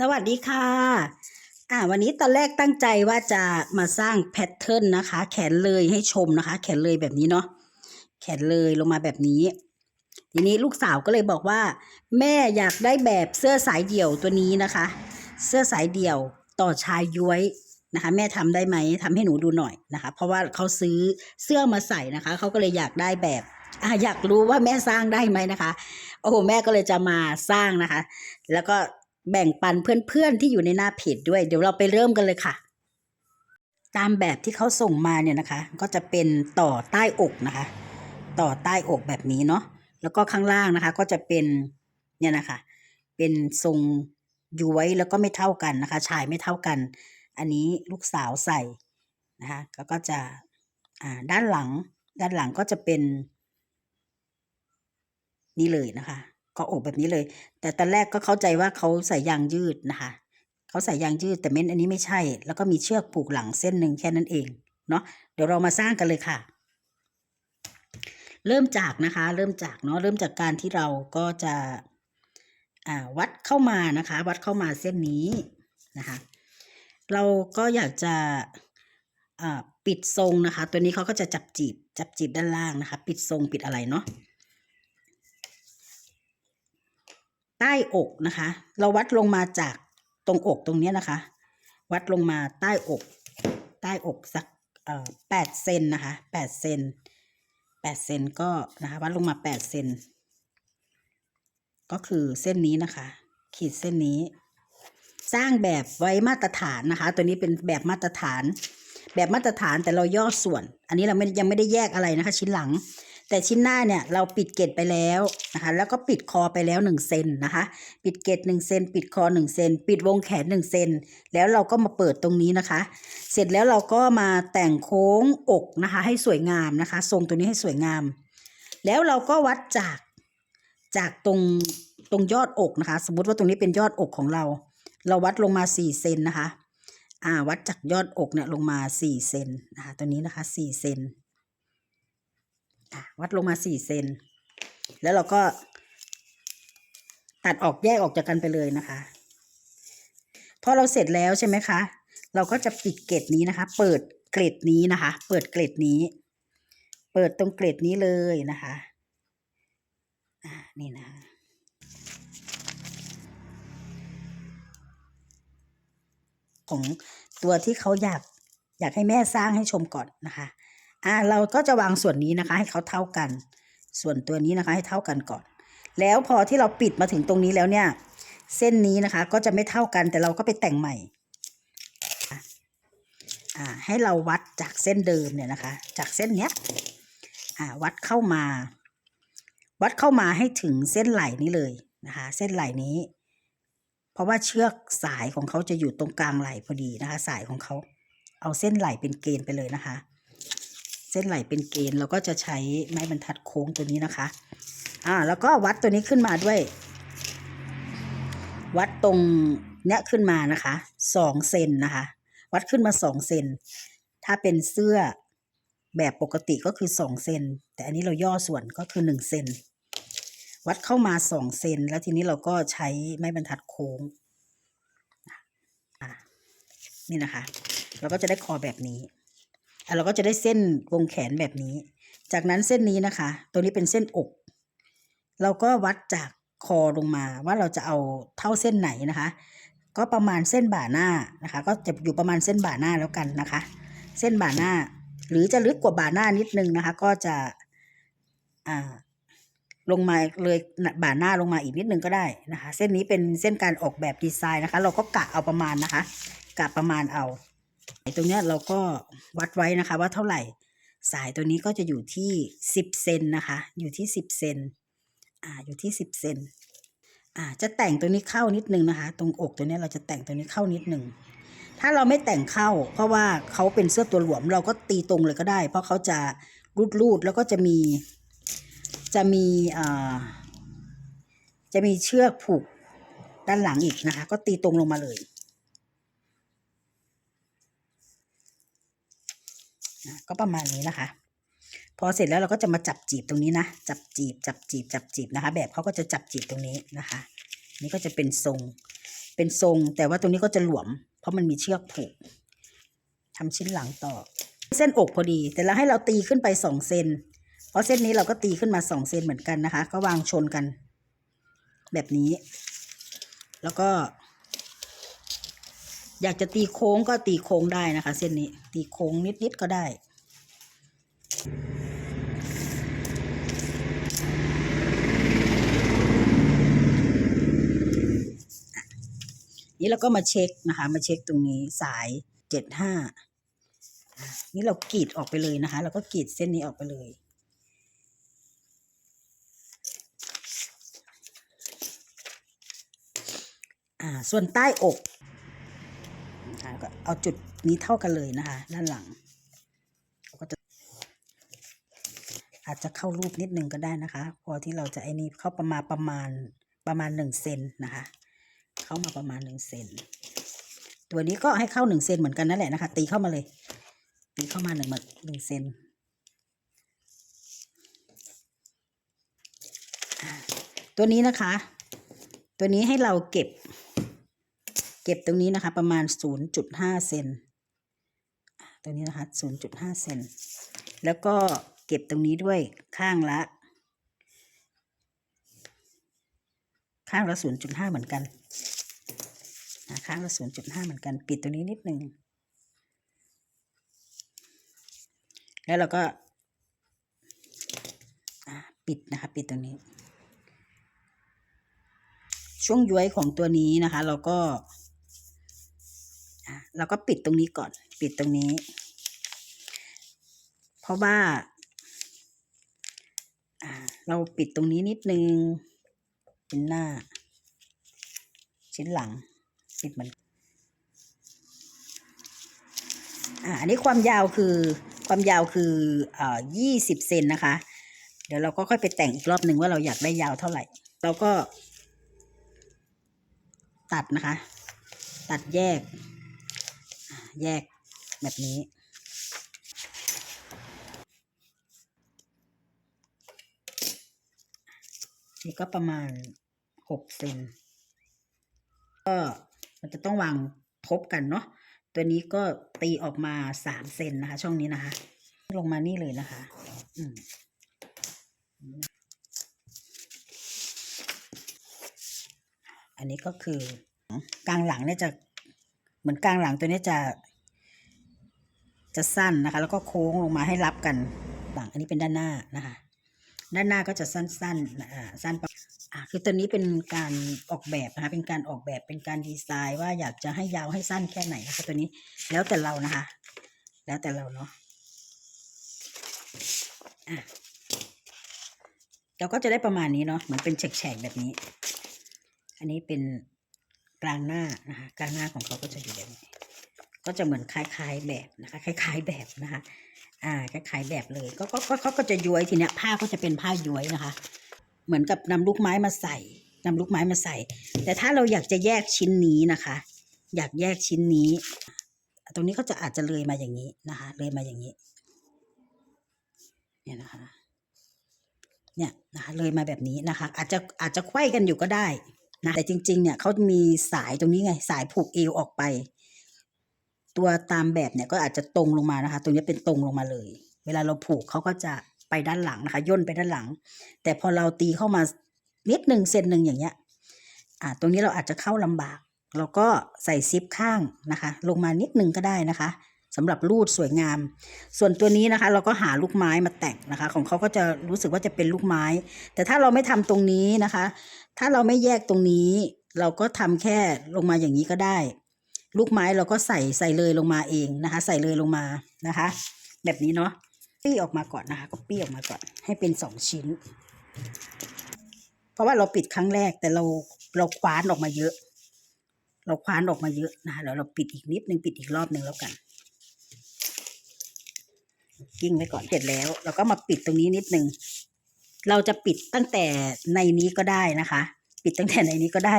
สวัสดีค่ะ อ่าวันนี้ตอนแรกตั้งใจว่าจะมาสร้างแพทเทิร์นนะคะ แขนเลยให้ชมนะคะ แขนเลยแบบนี้เนาะแขนเลยลงมาแบบนี้ ทีนี้ลูกสาวก็เลยบอกว่า แม่อยากได้แบบเสื้อสายเดี่ยวตัวนี้นะคะ เสื้อสายเดี่ยวต่อชายย้วยนะคะ แม่ทำได้ไหมทำให้หนูดูหน่อยนะคะ เพราะว่าเขาซื้อเสื้อมาใส่นะคะเขาก็เลยอยากได้แบบอะอยากรู้ว่าแม่สร้างได้ไหมนะคะ โอ้โหแม่ก็เลยจะมาสร้างนะคะ แล้วก็ แบ่งปันเพื่อนๆที่อยู่ในหน้าเพจด้วย เดี๋ยวเราไปเริ่มกันเลยค่ะ ตามแบบที่เขาส่งมาเนี่ยนะคะ ก็จะเป็นต่อใต้อกนะคะ ต่อใต้อกแบบนี้เนาะแล้วก็ข้างล่างนะคะ ก็จะเป็นเนี่ยนะคะ เป็นทรงย้วยแล้วก็ไม่เท่ากันนะคะ ชายไม่เท่ากัน อันนี้ลูกสาวใส่นะคะแล้วก็จะอ่าด้านหลัง ด้านหลังก็จะเป็น นี่เลยนะคะ ก็อกแบบนี้เลย แต่ตอนแรกก็เข้าใจว่าเขาใส่ยางยืดนะคะเขาใส่ยางยืดแต่เม้นอันนี้ไม่ใช่ แล้วก็มีเชือกผูกหลังเส้นหนึ่งแค่นั้นเองเนาะเดี๋ยวเรามาสร้างกันเลยค่ะ เริ่มจากนะคะ เริ่มจากเนาะเริ่มจากการที่เราก็จะวัดเข้ามานะคะ วัดเข้ามาเส้นนี้นะคะ เราก็อยากจะปิดทรงนะคะ ตัวนี้เขาก็จะจับจีบจับจีบด้านล่างนะคะ ปิดทรงปิดอะไรเนาะ ใต้อกนะคะ เราวัดลงมาจากตรงอกตรงนี้นะคะ วัดลงมาใต้อก ใต้อกสักแปดเซนนะคะแปดเซนแปดเซนก็นะคะวัดลงมาแปดเซนก็คือเส้นนี้นะคะ ขีดเส้นนี้ สร้างแบบไว้มาตรฐานนะคะ ตัวนี้เป็นแบบมาตรฐาน แบบมาตรฐานแต่เราย่อส่วน อันนี้เราไม่ยังไม่ได้แยกอะไรนะคะ ชิ้นหลัง แต่ชิ้นหน้าเนี่ยเราปิดเกตไปแล้วนะคะแล้วก็ปิดคอไปแล้วหนึ่งเซนนะคะ ปิดเกตหนึ่งเซนปิดคอหนึ่งเซนปิดวงแขนหนึ่งเซนแล้วเราก็มาเปิดตรงนี้นะคะ เสร็จแล้วเราก็มาแต่งโค้งอกนะคะ ให้สวยงามนะคะ ทรงตัวนี้ให้สวยงาม แล้วเราก็วัดจากจากตรงตรงยอดอกนะคะ สมมติว่าตรงนี้เป็นยอดอกของเรา เราวัดลงมาสี่เซนนะคะอ่าวัดจากยอดอกเนี่ยลงมาสี่เซนนะคะตัวนี้นะคะสี่เซน วัดลงมาสี่เซนแล้วเราก็ตัดออกแยกออกจากกันไปเลยนะคะพอเราเสร็จแล้วใช่ไหมคะ เราก็จะปิดเกล็ดนี้นะคะ เปิดเกล็ดนี้นะคะ เปิดเกล็ดนี้ เปิดตรงเกล็ดนี้เลยนะคะอ่านี่นะคะของตัวที่เขาอยากอยากให้แม่สร้างให้ชมก่อนนะคะ อ่าเราก็จะวางส่วนนี้นะคะ ให้เขาเท่ากัน ส่วนตัวนี้นะคะให้เท่ากันก่อน แล้วพอที่เราปิดมาถึงตรงนี้แล้วเนี่ย เส้นนี้นะคะก็จะไม่เท่ากันแต่เราก็ไปแต่งใหม่อ่าให้เราวัดจากเส้นเดิมเนี่ยนะคะ จากเส้นเนี้ยอ่าวัดเข้ามา วัดเข้ามาให้ถึงเส้นไหล่นี้เลยนะคะ เส้นไหล่นี้ เพราะว่าเชือกสายของเขาจะอยู่ตรงกลางไหล่พอดีนะคะ สายของเขาเอาเส้นไหล่เป็นเกณฑ์ไปเลยนะคะ ส้นไหลเป็นเกณฑ์เราก็จะใช้ไม้บรรทัดโค้งตัวนี้นะคะ อ่า แล้วก็วัดตัวนี้ขึ้นมาด้วย วัดตรงเนี้ยขึ้นมานะคะสองเซนนะคะ วัดขึ้นมาสองเซนถ้าเป็นเสื้อแบบปกติก็คือสองเซนแต่อันนี้เราย่อส่วนก็คือหนึ่งเซนวัดเข้ามาสองเซนแล้วทีนี้เราก็ใช้ไม้บรรทัดโค้งอ่านี่นะคะ เราก็จะได้คอแบบนี้ เราก็จะได้เส้นวงแขนแบบนี้ จากนั้นเส้นนี้นะคะ ตัวนี้เป็นเส้นอก เราก็วัดจากคอลงมาว่าเราจะเอาเท่าเส้นไหนนะคะ ก็ประมาณเส้นบ่าหน้านะคะ ก็จะอยู่ประมาณเส้นบ่าหน้าแล้วกันนะคะ เส้นบ่าหน้า หรือจะลึกกว่าบ่าหน้านิดนึงนะคะ ก็จะอ่าลงมาเลยบ่าหน้าลงมาอีกนิดนึงก็ได้นะคะ เส้นนี้เป็นเส้นการออกแบบดีไซน์นะคะ เราก็กะเอาประมาณนะคะ กะประมาณเอา ตรงนี้เราก็วัดไว้นะคะว่าเท่าไหร่ สายตัวนี้ก็จะอยู่ที่สิบเซนนะคะ อยู่ที่สิบเซนอ่าอยู่ที่สิบเซนอ่าจะแต่งตัวนี้เข้านิดนึงนะคะ ตรงอกตัวนี้เราจะแต่งตัวนี้เข้านิดนึงถ้าเราไม่แต่งเข้า เพราะว่าเขาเป็นเสื้อตัวหลวมเราก็ตีตรงเลยก็ได้ เพราะเขาจะรูดรูดๆแล้วก็จะมีจะมีอ่าจะมีเชือกผูกด้านหลังอีกนะคะ ก็ตีตรงลงมาเลย นะก็ประมาณนี้นะคะ พอเสร็จแล้วเราก็จะมาจับจีบตรงนี้นะ จับจีบ จับจีบ จับจีบนะคะ แบบเขาก็จะจับจีบตรงนี้นะคะ นี่ก็จะเป็นทรง เป็นทรง แต่ว่าตรงนี้ก็จะหลวม เพราะมันมีเชือกผูกทำชิ้นหลังต่อ เส้นอกพอดี แต่เราให้เราตีขึ้นไปสองเซน เพราะเส้นนี้เราก็ตีขึ้นมาสองเซนเหมือนกันนะคะ ก็วางชนกัน แบบนี้ แล้วก็ อยากจะตีโค้งก็ตีโค้งได้นะคะ เส้นนี้ ตีโค้งนิดๆก็ได้นี่เราก็มาเช็คนะคะ มาเช็คตรงนี้สายเจ็ดห้านี่เรากรีดออกไปเลยนะคะ เราก็กรีดเส้นนี้ออกไปเลย อ่า ส่วนใต้อก อ่าก็เอาจุดนี้เท่ากันเลยนะคะ ด้านหลังก็จะอาจจะเข้ารูปนิดนึงก็ได้นะคะ พอที่เราจะไอ้นี่เข้าประมาณประมาณประมาณหนึ่งเซนนะคะ เข้ามาประมาณหนึ่งเซนตัวนี้ก็ให้เข้าหนึ่งเซนเหมือนกันนั่นแหละนะคะ ตีเข้ามาเลย ตีเข้ามาหนึ่งหนึ่งเซนตัวนี้นะคะ ตัวนี้ให้เราเก็บ เก็บตรงนี้นะคะประมาณศูนย์จุดห้าเซนตัวนี้นะคะศูนย์จุดห้าเซนแล้วก็เก็บตรงนี้ด้วยข้างละ ข้างละศูนย์จุดห้าเหมือนกันนะข้างละศูนย์จุดห้าเหมือนกัน ปิดตรงนี้นิดนึง แล้วเราก็ปิดนะคะ ปิดตรงนี้ ช่วงย้วยของตัวนี้นะคะ เราก็ เราก็ปิดตรงนี้ก่อน ปิดตรงนี้ เพราะว่าเราปิดตรงนี้นิดนึง เป็นหน้า ชิ้นหลัง ปิดเหมือนอ่าอันนี้ความยาวคือความยาวคือเอ่อยี่สิบเซนนะคะ เดี๋ยวเราก็ค่อยไปแต่งอีกรอบหนึ่งว่าเราอยากได้ยาวเท่าไหร่ เราก็ ตัดนะคะ ตัดแยก แยกแบบนี้ นี่ก็ประมาณหกเซนก็มันจะต้องวางทบกันเนาะตัวนี้ก็ตีออกมาสามเซนนะคะ ช่องนี้นะคะ ลงมานี่เลยนะคะ อืมอันนี้ก็คือกลางหลังเนี่ยจะเหมือนกลางหลังตัวนี้จะ จะสั้นนะคะ แล้วก็โค้งลงมาให้รับกันหลังอันนี้เป็นด้านหน้านะคะ ด้านหน้าก็จะสั้นๆอ่าสั้นประอ่าคือตัวนี้เป็นการออกแบบนะคะ เป็นการออกแบบเป็นการดีไซน์ว่าอยากจะให้ยาวให้สั้นแค่ไหนนะคะตัวนี้แล้วแต่เรานะคะ แล้วแต่เราเนาะอะเราก็จะได้ประมาณนี้เนาะเหมือนเป็นแฉกๆแบบนี้ อันนี้เป็นกลางหน้านะคะ กลางหน้าของเขาก็จะอยู่แบบนี้ ก็จะเหมือนคล้ายๆแบบนะคะคล้าย ๆแบบนะคะ อ่าคล้ายๆแบบเลยก็ก็เขาก็จะย้วยทีเนี้ยผ้าก็จะเป็นผ้าย้วยนะคะ เหมือนกับนำลูกไม้มาใส่นำลูกไม้มาใส่ แต่ถ้าเราอยากจะแยกชิ้นนี้นะคะ อยากแยกชิ้นนี้ ตรงนี้ก็จะอาจจะเลยมาอย่างนี้นะคะ เลยมาอย่างนี้ เนี่ยนะคะ เนี่ยนะคะเลยมาแบบนี้นะคะ อาจจะอาจจะไขว้กันอยู่ก็ได้นะแต่จริง ๆ เนี่ยเขามีสายตรงนี้ไง สายผูกเอวออกไป ตัวตามแบบเนี่ยก็อาจจะตรงลงมานะคะ ตรงนี้เป็นตรงลงมาเลย เวลาเราผูกเขาก็จะไปด้านหลังนะคะย่นไปด้านหลัง แต่พอเราตีเข้ามานิดหนึ่งเซนหนึ่งอย่างเงี้ยอ่าตรงนี้เราอาจจะเข้าลำบาก เราก็ใส่ซิปข้างนะคะ ลงมานิดหนึ่งก็ได้นะคะสำหรับรูดสวยงาม ส่วนตัวนี้นะคะ เราก็หาลูกไม้มาแต่งนะคะ ของเขาก็จะรู้สึกว่าจะเป็นลูกไม้ แต่ถ้าเราไม่ทำตรงนี้นะคะ ถ้าเราไม่แยกตรงนี้ เราก็ทำแค่ลงมาอย่างนี้ก็ได้ ลูกไม้เราก็ใส่ใส่เลยลงมาเองนะคะ ใส่เลยลงมานะคะ แบบนี้เนาะปี้ออกมาก่อนนะคะ ก็ปี้ออกมาก่อนให้เป็นสองชิ้น เพราะว่าเราปิดครั้งแรกแต่เราเราคว้านออกมาเยอะ เราคว้านออกมาเยอะนะคะเดี๋ยวเราปิดอีกนิดนึงปิดอีกรอบหนึ่งแล้วกันกิ้งไว้ก่อนเสร็จแล้ว เราก็มาปิดตรงนี้นิดนึงเราจะปิดตั้งแต่ในนี้ก็ได้นะคะ ปิดตั้งแต่ในนี้ก็ได้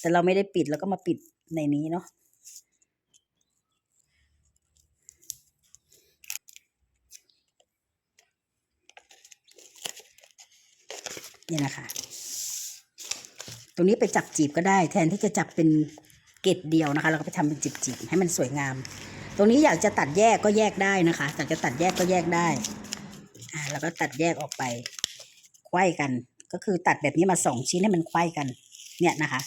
แต่เราไม่ได้ปิดเราก็มาปิดในนี้เนาะ เนี่ยนะคะตรงนี้ไปจับจีบก็ได้ แทนที่จะจับเป็นเกล็ดเดียวนะคะ เราก็ไปทำเป็นจิบๆให้มันสวยงาม ตรงนี้อยากจะตัดแยกก็แยกได้นะคะอยากจะตัดแยกก็แยกได้อ่าแล้วก็ตัดแยกออกไปไขว้กัน ก็คือตัดแบบนี้มาสองชิ้นให้มันไขว้กัน เนี่ยนะคะ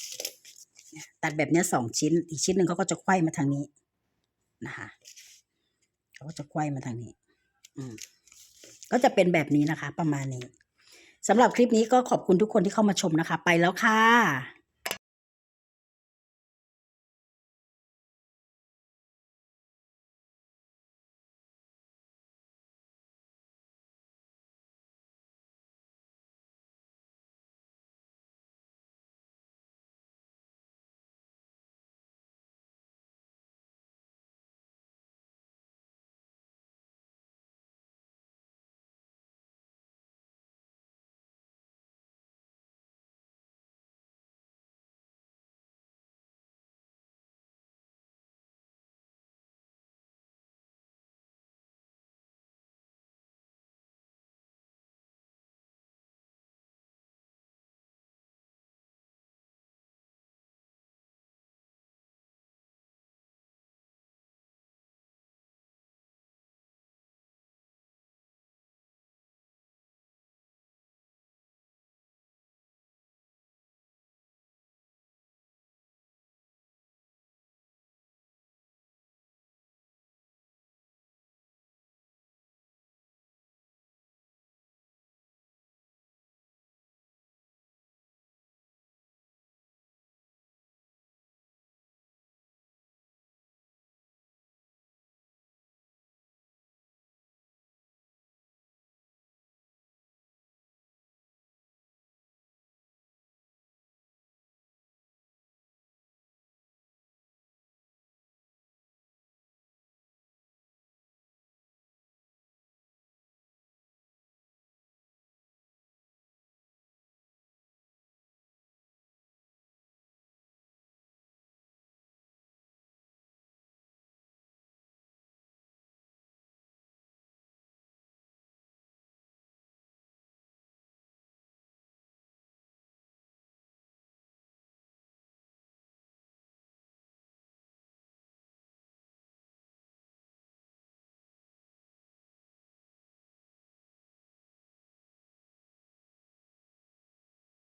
ตัดแบบนี้สองชิ้น อีกชิ้นหนึ่งเขาก็จะไขว้มาทางนี้นะคะเขาก็จะไขว้มาทางนี้ อืมก็จะเป็นแบบนี้นะคะ ประมาณนี้ สำหรับคลิปนี้ก็ขอบคุณทุกคนที่เข้ามาชมนะคะ ไปแล้วค่ะ